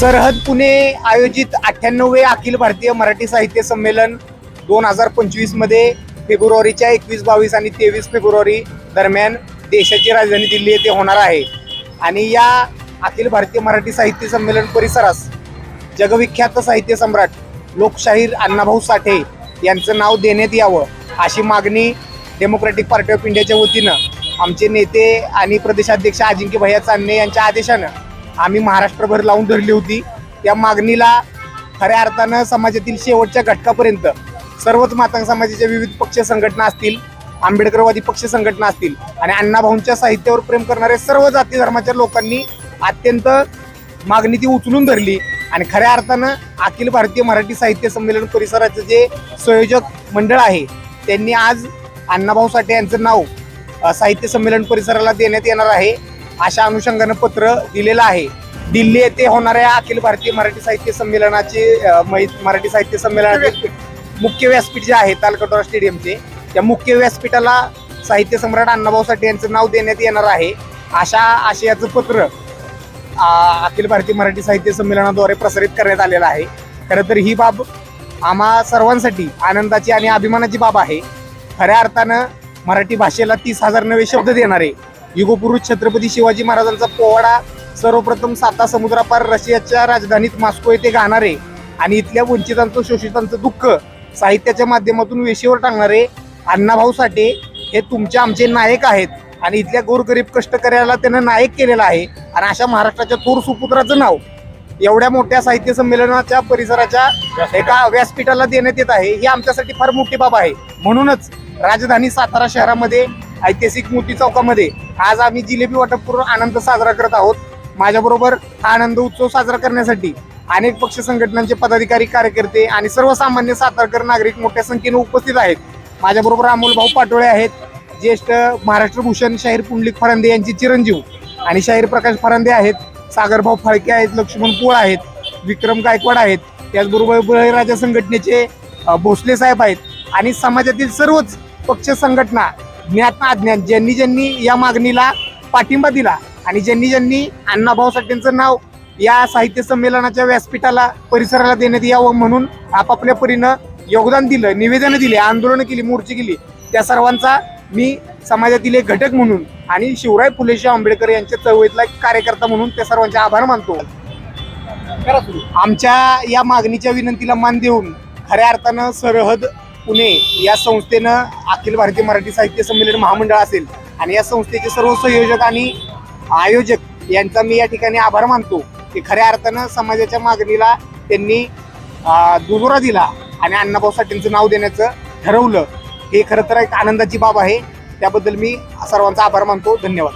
सरहद पुणे आयोजित अठ्ठ्याण्णवे अखिल भारतीय मराठी साहित्य संमेलन दोन हजार पंचवीसमध्ये फेब्रुवारीच्या एकवीस बावीस आणि तेवीस फेब्रुवारी दरम्यान देशाची राजधानी दिल्ली येथे होणार आहे. आणि या अखिल भारतीय मराठी साहित्य संमेलन परिसरास जगविख्यात साहित्य सम्राट लोकशाहीर अण्णाभाऊ साठे यांचं नाव देण्यात यावं अशी मागणी डेमोक्रॅटिक पार्टी ऑफ इंडियाच्या वतीनं आमचे नेते आणि प्रदेशाध्यक्ष अजिंक्य भैया चांदणे यांच्या आदेशानं आम्ही महाराष्ट्रभर लावून धरली होती. त्या मागणीला खऱ्या अर्थानं समाजातील शेवटच्या घटकापर्यंत सर्वच मातांग समाजाच्या विविध पक्ष संघटना असतील आंबेडकरवादी पक्ष संघटना असतील आणि अण्णाभाऊंच्या साहित्यावर प्रेम करणारे सर्व जाती धर्माच्या लोकांनी अत्यंत मागणी ती उचलून धरली आणि खऱ्या अर्थानं अखिल भारतीय मराठी साहित्य संमेलन परिसराचं जे संयोजक मंडळ आहे त्यांनी आज अण्णाभाऊ साठे यांचं नाव साहित्य संमेलन परिसराला देण्यात येणार आहे. अशा अनुषंगानं पत्र दिलेलं आहे. दिल्ली येथे होणाऱ्या अखिल भारतीय मराठी साहित्य संमेलनाचे मै- मराठी साहित्य संमेलनाचे मुख्य व्यासपीठ जे आहे तालकटोरा स्टेडियमचे त्या मुख्य व्यासपीठाला साहित्य सम्राट अण्णाभाऊ साठे यांचं नाव देण्यात येणार आहे. अशा आशयाचं पत्र अखिल भारतीय मराठी साहित्य संमेलनाद्वारे प्रसारित करण्यात आलेलं आहे. खरं तर ही बाब आम्हा सर्वांसाठी आनंदाची आणि अभिमानाची बाब आहे. खऱ्या अर्थानं मराठी भाषेला तीस हजार नवे शब्द देणारे युगपुरुष छत्रपती शिवाजी महाराजांचा पोवाडा सर्वप्रथम साता समुद्रापार रशियाच्या राजधानीत मॉस्को येथे गाणारे आणि इथल्या वंचितांचं शोषितांचं दुःख साहित्याच्या माध्यमातून वेशीवर टाकणारे अण्णाभाऊ साठे हे तुमचे आमचे नायक आहेत आणि इथल्या गोरगरीब कष्टकऱ्याला त्यानं नायक केलेला आहे. आणि अशा महाराष्ट्राच्या थोर सुपुत्राचं नाव एवढ्या मोठ्या साहित्य संमेलनाच्या परिसराच्या एका व्यासपीठाला देण्यात येत आहे. ही आमच्यासाठी फार मोठी बाब आहे. म्हणूनच राजधानी सातारा शहरामध्ये ऐतिहासिक मोती चौकामध्ये आज आम्ही जिलेबी वाटप करून आनंद साजरा करत आहोत. माझ्याबरोबर हा आनंद उत्सव साजरा करण्यासाठी अनेक पक्ष संघटनांचे पदाधिकारी कार्यकर्ते आणि सर्वसामान्य सातारकर नागरिक मोठ्या संख्येने उपस्थित आहेत. माझ्याबरोबर अमोल भाऊ पाटोळे आहेत. ज्येष्ठ महाराष्ट्र भूषण शाहीर पुंडलिक फरांदे यांचे चिरंजीव आणि शाहीर प्रकाश फरांदे आहेत. सागरभाऊ फाळके आहेत लक्ष्मण पोळ आहेत विक्रम गायकवाड आहेत. त्याचबरोबर बळीराजा संघटनेचे भोसले साहेब आहेत. आणि समाजातील सर्वच पक्ष संघटना ज्ञात अज्ञात ज्यांनी ज्यांनी या मागणीला पाठिंबा दिला आणि ज्यांनी ज्यांनी अण्णाभाऊ साठेंचं नाव या साहित्य संमेलनाच्या व्यासपीठाला परिसराला देण्यात यावं म्हणून आपापल्या परीनं योगदान दिलं निवेदनं दिली आंदोलनं केली मोर्चे केली. त्या सर्वांचा मी समाजातील एक घटक म्हणून आणि शिवराय फुले शाह आंबेडकर यांच्या चळवळीतला एक कार्यकर्ता म्हणून त्या सर्वांचे आभार मानतो. आमच्या या मागणीच्या विनंतीला मान देऊन खऱ्या अर्थानं सरहद पुणे या संस्थेनं अखिल भारतीय मराठी साहित्य संमेलन महामंडळ असेल आणि या संस्थेचे सर्व संयोजक आणि आयोजक यांचा मी या ठिकाणी आभार मानतो की खऱ्या अर्थानं समाजाच्या मागणीला त्यांनी दुजोरा दिला आणि अण्णाभाऊ साठेंचं नाव देण्याचं ठरवलं. हे खरं तर एक आनंदाची बाब आहे. त्याबद्दल मी सर्वांचा आभार मानतो. धन्यवाद.